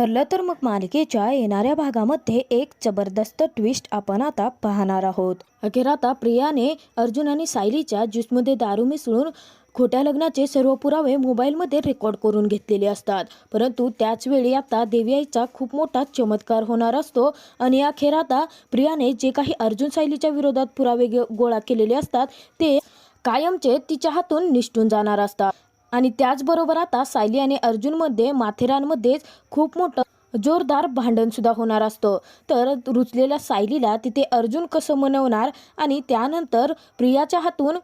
ठरलं तर मग मालिकेच्या येणाऱ्या भागामध्ये एक जबरदस्त ट्विस्ट आपण आता पाहणार आहोत. अखेर आता प्रियाने अर्जुन आणि सायलीच्या ज्यूसमध्ये दारू मिसळून खोट्या लग्नाचे सर्व पुरावे मोबाईलमध्ये रेकॉर्ड करून घेतलेले असतात. परंतु त्याच वेळी आता देवी आईचा खूप मोठा चमत्कार होणार असतो आणि अखेर आता प्रियाने जे काही अर्जुन सायलीच्या विरोधात पुरावे गोळा केलेले असतात ते कायमचे तिच्या हातून निष्ठून जाणार असतात. आणि त्याचबरोबर आता सायली आणि अर्जुनमध्ये माथेरानमध्येच खूप मोठं जोरदार भांडण सुद्धा होणार असतं. तर रुचलेल्या सायलीला तिथे अर्जुन कसं मनवणार आणि त्यानंतर प्रियाच्या हातून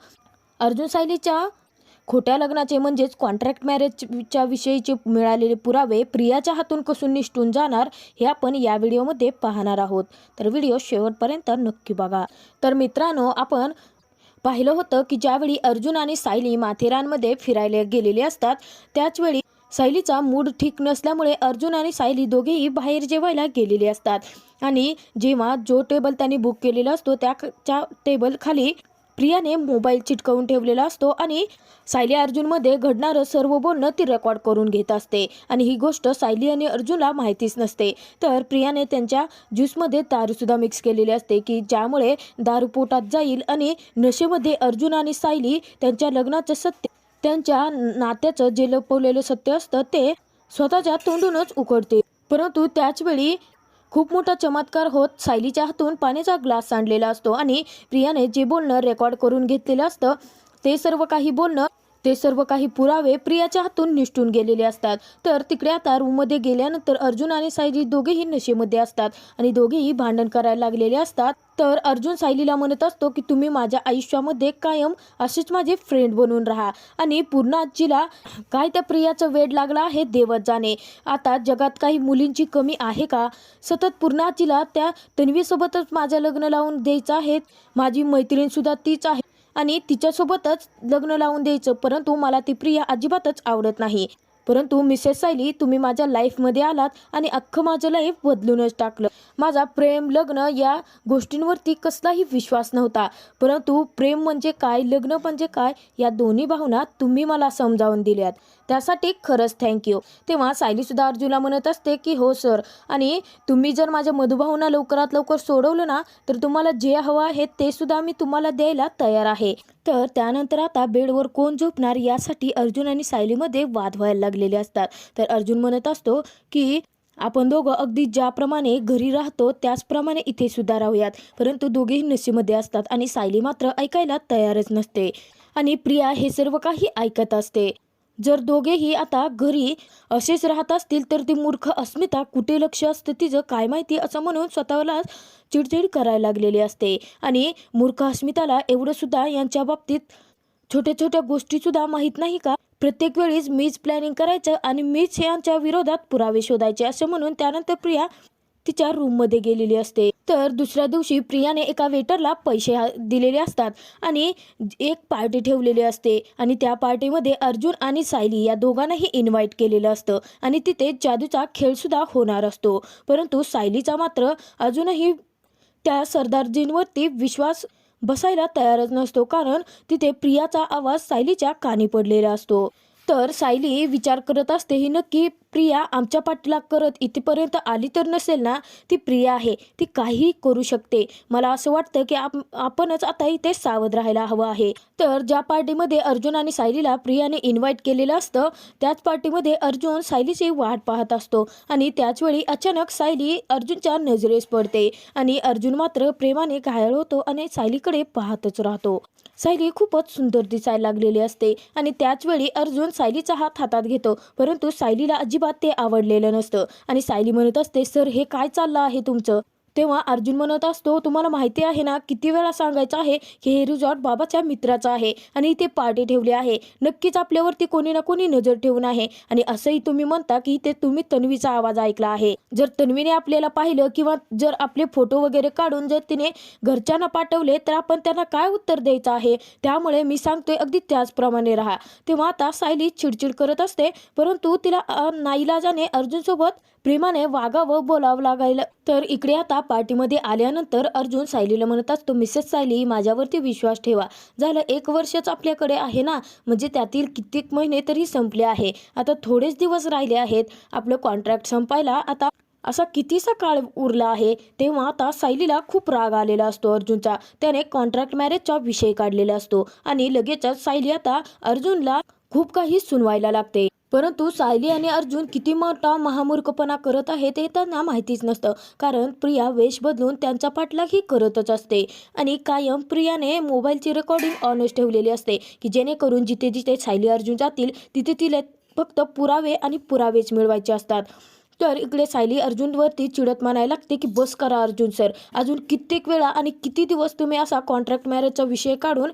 अर्जुन सायलीच्या खोट्या लग्नाचे म्हणजेच कॉन्ट्रॅक्ट मॅरेजच्या विषयीचे मिळालेले पुरावे प्रियाच्या हातून कसून निष्ठून जाणार हे आपण या व्हिडिओमध्ये पाहणार आहोत. तर व्हिडिओ शेवटपर्यंत नक्की बघा. तर मित्रांनो आपण पाहिलं होतं की ज्यावेळी अर्जुन आणि सायली माथेरानमध्ये फिरायला गेलेले असतात त्याचवेळी सायलीचा मूड ठीक नसल्यामुळे अर्जुन आणि सायली दोघेही बाहेर जेवायला गेलेले असतात. आणि जेव्हा जो टेबल त्यांनी बुक केलेला असतो त्याच्या टेबल खाली प्रियाने मोबाईल चिटकवून ठेवलेला असतो आणि सायली अर्जुनमध्ये घडणारं सर्व बोलणं ती रेकॉर्ड करून घेत असते. आणि ही गोष्ट सायली आणि अर्जुनला माहितीच नसते. तर प्रियाने त्यांच्या ज्यूसमध्ये दारूसुद्धा मिक्स केलेली असते की ज्यामुळे दारू पोटात जाईल आणि नशेमध्ये अर्जुन आणि सायली त्यांच्या लग्नाचं सत्य त्यांच्या नात्याचं जे लपवलेलं सत्य असतं ते स्वतःच्या तोंडूनच उकडते परंतु त्याचवेळी खूप मोठा चमत्कार होत सायलीच्या हातून पाण्याचा ग्लास सांडलेला असतो आणि प्रियाने जे बोलणं रेकॉर्ड करून घेतलेलं असतं ते सर्व काही बोलणं ते सर्व काही पुरावे प्रियाच्या हातून निष्ठून गेलेले असतात. तर तिकडे आता रूममध्ये गेल्यानंतर अर्जुन आणि सायली दोघेही नशेमध्ये असतात आणि दोघेही भांडण करायला लागलेले असतात. तर अर्जुन सायलीला म्हणत असतो की तुम्ही माझ्या आयुष्यामध्ये कायम असेच माझे फ्रेंड बनून राहा आणि पूर्ण आजीला काय त्या प्रियाचं वेड लागला हे देवत जाणे. आता जगात काही मुलींची कमी आहे का? सतत पूर्ण आजीला त्या तन्वीसोबतच माझं लग्न लावून द्यायचं आहे. माझी मैत्रीणसुद्धा तीच आहे. आणि तिच्यासोबतच लग्न लावून द्यायचं. परंतु मला ती प्रिया अजिबातच आवडत नाही. परंतु मिसेस सायली तुम्ही माझ्या लाईफमध्ये आलात आणि अख्खं माझं लाईफ बदलूनच टाकलं. माझा प्रेम लग्न या गोष्टींवरती कसलाही विश्वास नव्हता. परंतु प्रेम म्हणजे काय लग्न म्हणजे काय या दोन्ही भावना तुम्ही मला समजावून दिल्यात. त्यासाठी खरंच थँक्यू तेव्हा सायलीसुद्धा अर्जुनला म्हणत असते की हो सर आणि तुम्ही जर माझ्या मधुभावना लवकरात लवकर सोडवलं ना तर तुम्हाला जे हवं आहे ते सुद्धा मी तुम्हाला द्यायला तयार आहे. तर त्यानंतर आता बेडवर कोण झोपणार यासाठी अर्जुन आणि सायलीमध्ये वाद व्हायला लागलेले असतात. तर अर्जुन म्हणत असतो की आपण दोघं अगदी ज्याप्रमाणे घरी राहतो त्याचप्रमाणे इथे सुद्धा राहूयात. परंतु दोघेही नशेमध्ये असतात आणि सायली मात्र ऐकायला तयारच नसते. आणि प्रिया हे सर्व काही ऐकत असते. जर दोघेही आता घरी असेच राहत असतील तर ती मूर्ख अस्मिता कुठे लक्ष असतं तिचं काय माहिती असं म्हणून स्वतःला चिडचिड करायला लागलेली असते. आणि मूर्ख अस्मिताला एवढं सुद्धा यांच्या बाबतीत छोट्या छोट्या गोष्टीसुद्धा माहीत नाही का? प्रत्येक वेळीच मीच प्लॅनिंग करायचं आणि मीच यांच्या विरोधात पुरावे शोधायचे असं म्हणून त्यानंतर प्रिया तिच्या रूममध्ये गेलेली असते. तर दुसऱ्या दिवशी प्रियाने एका वेटरला पैसे दिलेले असतात आणि एक पार्टी ठेवलेली असते आणि त्या पार्टीमध्ये अर्जुन आणि सायली या दोघांनाही इन्व्हाइट केलेलं असतं आणि तिथे जादूचा खेळसुद्धा होणार असतो. परंतु सायलीचा मात्र अजूनही त्या सरदारजींवरती विश्वास बसायला तयारच नसतो कारण तिथे प्रियाचा आवाज सायलीच्या कानी पडलेला असतो. तर सायली विचार करत असते ही नक्की प्रिया आमच्या पाठीला करत इथेपर्यंत आली तर नसेल ना? ती प्रिया आहे ती काही करू शकते. मला असं वाटतं की आप आपणच आता इथे सावध राहायला हवं आहे. तर ज्या पार्टीमध्ये अर्जुन आणि सायलीला प्रियाने इन्व्हाइट केलेलं असतं त्याच पार्टीमध्ये अर्जुन सायलीची वाट पाहत असतो आणि त्याचवेळी अचानक सायली अर्जुनच्या नजरेस पडते आणि अर्जुन मात्र प्रेमाने घायल होतो आणि सायलीकडे पाहतच राहतो. सायली खूपच सुंदर दिसायला लागलेली असते आणि त्याचवेळी अर्जुन सायलीचा हात हातात घेतो. परंतु सायलीला अजिबात ते आवडलेलं नसतं. आणि सायली म्हणत असते सर हे काय चाललं आहे तुमचं? तेव्हा अर्जुन म्हणत असतो तुम्हाला माहिती आहे ना किती वेळा सांगायचं आहे की हे रिझॉर्ट बाबाच्या मित्राचं आहे आणि इथे पार्टी ठेवली आहे. नक्कीच आपल्यावरती कोणी ना कोणी नजर ठेवून आहे आणि असंही तुम्ही म्हणता की ते तुम्ही तन्वीचा आवाज ऐकला आहे. जर तन्वीने आपल्याला पाहिलं किंवा जर आपले फोटो वगैरे काढून जर तिने घरच्यांना पाठवले तर आपण त्यांना काय उत्तर द्यायचं आहे? त्यामुळे मी सांगतोय अगदी त्याचप्रमाणे राहा. तेव्हा आता सायली चिडचिड करत असते परंतु तिला नाईलाजाने अर्जुनसोबत प्रेमाने वागावं बोलावं लागायला तर इकडे आता पार्टीमध्ये आल्यानंतर अर्जुन सायलीला म्हणत असतो मिसेस सायली माझ्यावरती विश्वास ठेवा. झालं एक वर्षच आपल्याकडे आहे ना? म्हणजे त्यातील कित्येक महिने तरी संपले आहे. आता थोडेच दिवस राहिले आहेत. आपलं कॉन्ट्रॅक्ट संपायला आता असा कितीसा काळ उरला आहे? तेव्हा आता सायलीला खूप राग आलेला असतो अर्जुनचा. त्याने कॉन्ट्रॅक्ट मॅरेजचा विषय काढलेला असतो. आणि लगेचच सायली आता अर्जुनला खूप काही सुनवायला लागते. परंतु सायली आणि अर्जुन किती मोठा महामूर्खपणा करत आहे ते त्यांना माहितीच नसतं. कारण प्रिया वेश बदलून त्यांचा पाठलागही करतच असते. आणि कायम प्रियाने मोबाईलची रेकॉर्डिंग ऑनच ठेवलेली असते की जेणेकरून जिथे जिथे सायली अर्जुन जातील तिथे तिला फक्त पुरावे आणि पुरावेच मिळवायचे असतात. तर इकडे सायली अर्जुनवरती चिडत म्हणायला लागते की बस करा अर्जुन सर अजून कित्येक वेळा आणि किती दिवस तुम्ही असा कॉन्ट्रॅक्ट मॅरेजचा विषय काढून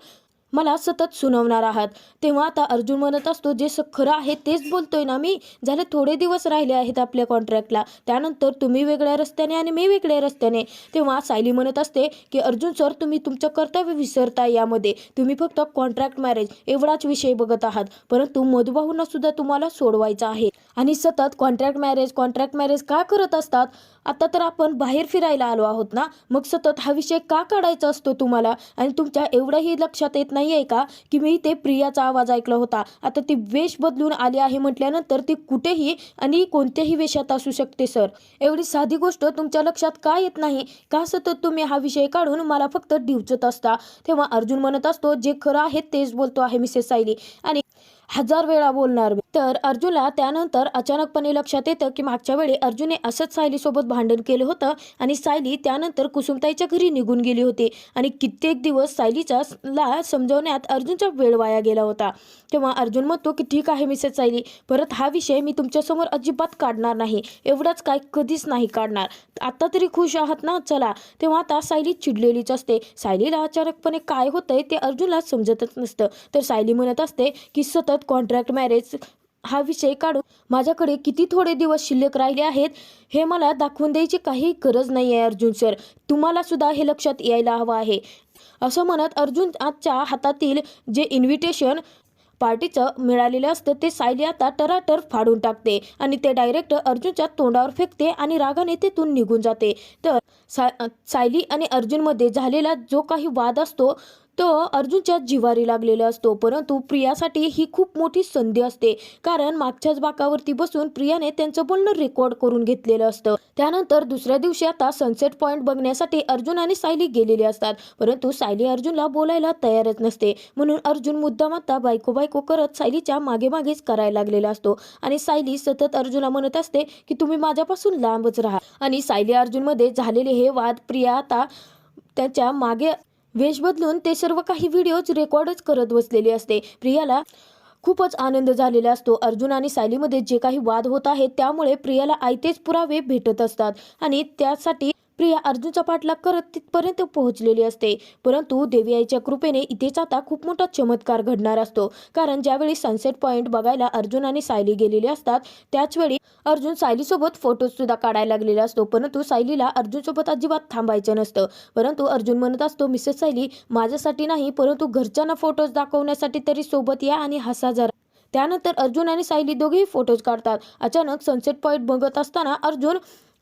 मला सतत सुनावणार आहात. तेव्हा आता अर्जुन म्हणत असतो जे स खरं आहे तेच बोलतोय ना मी. झाले थोडे दिवस राहिले आहेत आपल्या कॉन्ट्रॅक्टला त्यानंतर तुम्ही वेगळ्या रस्त्याने आणि मी वेगळ्या रस्त्याने. तेव्हा सायली म्हणत असते की अर्जुन सर तुम्ही तुमचं कर्तव्य विसरताय यामध्ये. तुम्ही फक्त कॉन्ट्रॅक्ट मॅरेज एवढाच विषय बघत आहात. परंतु मधुबाहूंना सुद्धा तुम्हाला सोडवायचं आहे. आणि सतत कॉन्ट्रॅक्ट मॅरेज कॉन्ट्रॅक्ट मॅरेज का करत असतात? आता तर आपण बाहेर फिरायला आलो आहोत ना. मग सतत हा विषय का काढायचा असतो तुम्हाला? आणि तुमच्या एवढंही लक्षात येत नाही आहे का? की मी ते प्रियाचा आवाज ऐकला होता. आता ती वेश बदलून आली आहे म्हटल्यानंतर ती कुठेही आणि कोणत्याही वेशात असू शकते सर. एवढी साधी गोष्ट तुमच्या लक्षात का येत नाही? का सतत तुम्ही हा विषय काढून मला फक्त डिवचत असता? तेव्हा अर्जुन म्हणत असतो जे खरं आहे तेच बोलतो आहे मिसेस सायली. आणि हजार वेळा बोलणार तर अर्जुनला त्यानंतर अचानकपणे लक्षात येतं की मागच्या वेळी अर्जुनने असंच सायलीसोबत भांडण केलं होतं आणि सायली त्यानंतर कुसुमताईच्या घरी निघून गेली होती आणि कित्येक दिवस सायलीचा ला समजवण्यात अर्जुनचा वेळ वाया गेला होता. तेव्हा अर्जुन म्हणतो की ठीक आहे मिसेस सायली परत हा विषय मी तुमच्यासमोर अजिबात काढणार नाही. एवढाच काय कधीच नाही काढणार. आता तरी खुश आहात ना? चला. तेव्हा आता सायली चिडलेलीच असते. सायलीला अचानकपणे काय होतंय ते अर्जुनला समजतच नसतं. तर सायली म्हणत असते की सतत कॉन्ट्रॅक्ट मॅरेज हा विषय काढून माझ्याकडे किती थोडे दिवस शिल्लक राहिले आहेत हे मला दाखवून द्यायची काही गरज नाही आहे अर्जुन सर तुम्हाला सुद्धा हे लक्षात यायला हवं आहे. असं म्हणत अर्जुन आजच्या हातातील जे इन्व्हिटेशन पार्टीचं मिळालेलं असतं ते सायली आता टराटर फाडून टाकते आणि ते डायरेक्ट अर्जुनच्या तोंडावर फेकते आणि रागाने तेथून निघून जाते. तर सा सायली आणि अर्जुनमध्ये झालेला जो काही वाद असतो तो अर्जुनच्या जिवारी लागलेला असतो. परंतु प्रियासाठी ही खूप मोठी संधी असते. कारण मागच्याच बाकावरती बसून प्रियाने त्यांचं बोलणं रेकॉर्ड करून घेतलेलं असतं. त्यानंतर दुसऱ्या दिवशी आता सनसेट पॉईंट बघण्यासाठी अर्जुन आणि सायली गेलेले असतात. परंतु सायली अर्जुनला बोलायला तयारच नसते. म्हणून अर्जुन मुद्दाम आता बायको बायको करत सायलीच्या मागे मागेच करायला लागलेला असतो. आणि सायली सतत अर्जुनला म्हणत असते की तुम्ही माझ्यापासून लांबच राहा. आणि सायली अर्जुनमध्ये झालेले हे वाद प्रिया आता त्याच्यामागे वेश बदलून ते सर्व काही व्हिडिओज रेकॉर्डच करत बसलेले असते. प्रियाला खूपच आनंद झालेला असतो. अर्जुन आणि सायलीमध्ये जे काही वाद होत आहेत त्यामुळे प्रियाला आयतेच पुरावे भेटत असतात आणि त्यासाठी प्रिया अर्जुनचा पाठलाग करत तिथपर्यंत पोहोचलेली असते. परंतु देवी आईच्या कृपेने इथेच आता खूप मोठा चमत्कार घडणार असतो. कारण ज्यावेळी सनसेट पॉईंट बघायला अर्जुन आणि सायली गेलेले असतात त्याचवेळी अर्जुन सायलीसोबत फोटोज सुद्धा काढायला लागलेला असतो. परंतु सायलीला अर्जुनसोबत अजिबात थांबायचं नसतं. परंतु अर्जुन म्हणत असतो मिसेस सायली माझ्यासाठी नाही परंतु घरच्यांना फोटोज दाखवण्यासाठी तरी सोबत या आणि हसा जरा. त्यानंतर अर्जुन आणि सायली दोघेही फोटोज काढतात. अचानक सनसेट पॉईंट बघत असताना अर्जुन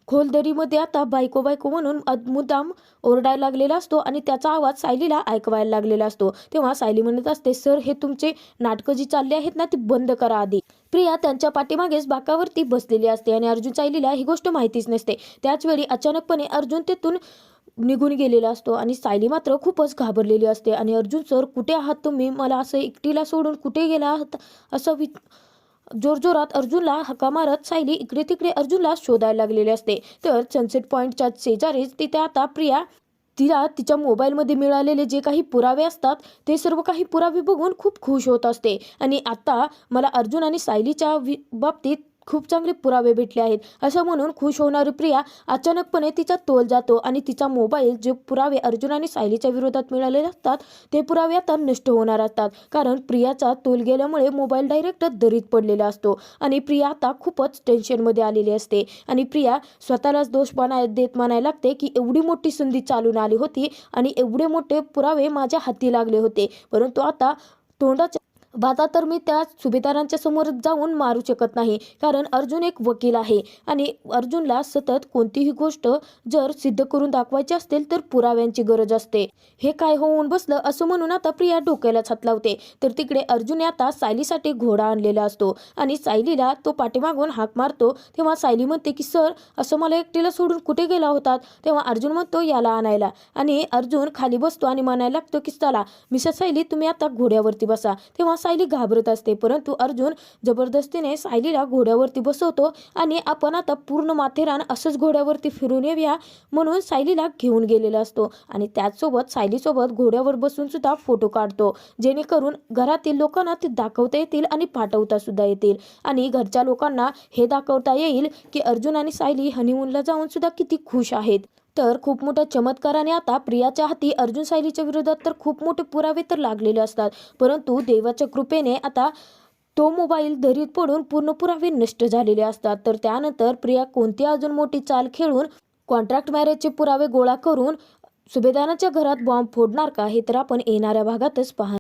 खोलदरीमध्ये आता बायको बायको म्हणून मुद्दाम ओरडायला लागलेला असतो आणि त्याचा आवाज सायलीला ऐकवायला लागलेला असतो. तेव्हा सायली म्हणत असते सर हे तुमचे नाटकं जी चालली आहेत ना ती बंद करा आधी. प्रिया त्यांच्या पाठीमागेच बाकावरती बसलेली असते आणि अर्जुन सायलीला ही गोष्ट माहितीच नसते. त्याच वेळी अचानकपणे अर्जुन तेथून निघून गेलेला असतो आणि सायली मात्र खूपच घाबरलेली असते आणि अर्जुन सर कुठे आहात तुम्ही? मला असं एकटीला सोडून कुठे गेला आहात? असं वि जोरजोरात अर्जुनला हका मारत सायली इकडे तिकडे अर्जुनला शोधायला लागलेले असते. तर सनसेट पॉईंटच्या शेजारीच तिथे आता प्रिया तिला तिच्या मोबाईलमध्ये मिळालेले जे काही पुरावे असतात ते सर्व काही पुरावे बघून खूप खुश होत असते. आणि आता मला अर्जुन आणि सायलीच्या बाबतीत खूप चांगले पुरावे भेटले आहेत. असं म्हणून खुश होणारी प्रिया अचानकपणे तिचा तोल जातो आणि तिचा मोबाईल जे पुरावे अर्जुन आणि सायलीच्या विरोधात मिळालेले असतात ते पुरावे आता नष्ट होणार असतात. कारण प्रियाचा तोल गेल्यामुळे मोबाईल डायरेक्ट दरीत पडलेला असतो आणि प्रिया आता खूपच टेन्शनमध्ये आलेली असते. आणि प्रिया स्वतःलाच दोष बनाय देत म्हणायला लागते की एवढी मोठी संधी चालून आली होती आणि एवढे मोठे पुरावे माझ्या हाती लागले होते. परंतु आता तोंडाच्या भाता तर मी त्या सुभेदारांच्या समोर जाऊन मारू शकत नाही कारण अर्जुन एक वकील आहे आणि अर्जुनला सतत कोणतीही गोष्ट जर सिद्ध करून दाखवायची असतील तर पुराव्यांची गरज असते. हे काय होऊन बसलं असं म्हणून आता प्रिया डोक्याला छात लावते. तर तिकडे अर्जुन आता सायलीसाठी घोडा आणलेला असतो आणि सायलीला तो पाठीमागून हाक मारतो. तेव्हा सायली म्हणते की सर असं मला एकटीला सोडून कुठे गेला होतात? तेव्हा अर्जुन म्हणतो याला आणायला. आणि अर्जुन खाली बसतो आणि म्हणायला लागतो की चला मिसेस सायली तुम्ही आता घोड्यावरती बसा. तेव्हा सायली घाबरत असते. परंतु अर्जुन जबरदस्तीने सायलीला घोड्यावरती बसवतो आणि आपण आता पूर्ण माथेरान असंच घोड्यावरती फिरून येऊया म्हणून सायलीला घेऊन गेलेला असतो. आणि त्याचसोबत सायलीसोबत घोड्यावर बसून सुद्धा फोटो काढतो. जेणेकरून घरातील लोकांना ते दाखवता येतील आणि पाठवता सुद्धा येतील. आणि घरच्या लोकांना हे दाखवता येईल की अर्जुन आणि सायली हनीमूनला जाऊन सुद्धा किती खुश आहेत. तर खूप मोठ्या चमत्काराने आता प्रियाच्या हाती अर्जुन सायलीच्या विरोधात तर खूप मोठे पुरावे तर लागलेले असतात. परंतु देवाच्या कृपेने आता तो मोबाईल दरीत पडून पूर्ण पुरावे नष्ट झालेले असतात. तर त्यानंतर प्रिया कोणती अजून मोठी चाल खेळून कॉन्ट्रॅक्ट मॅरेजचे पुरावे गोळा करून सुभेदाराच्या घरात बॉम्ब फोडणार का हे तर आपण येणाऱ्या भागातच पाहणार.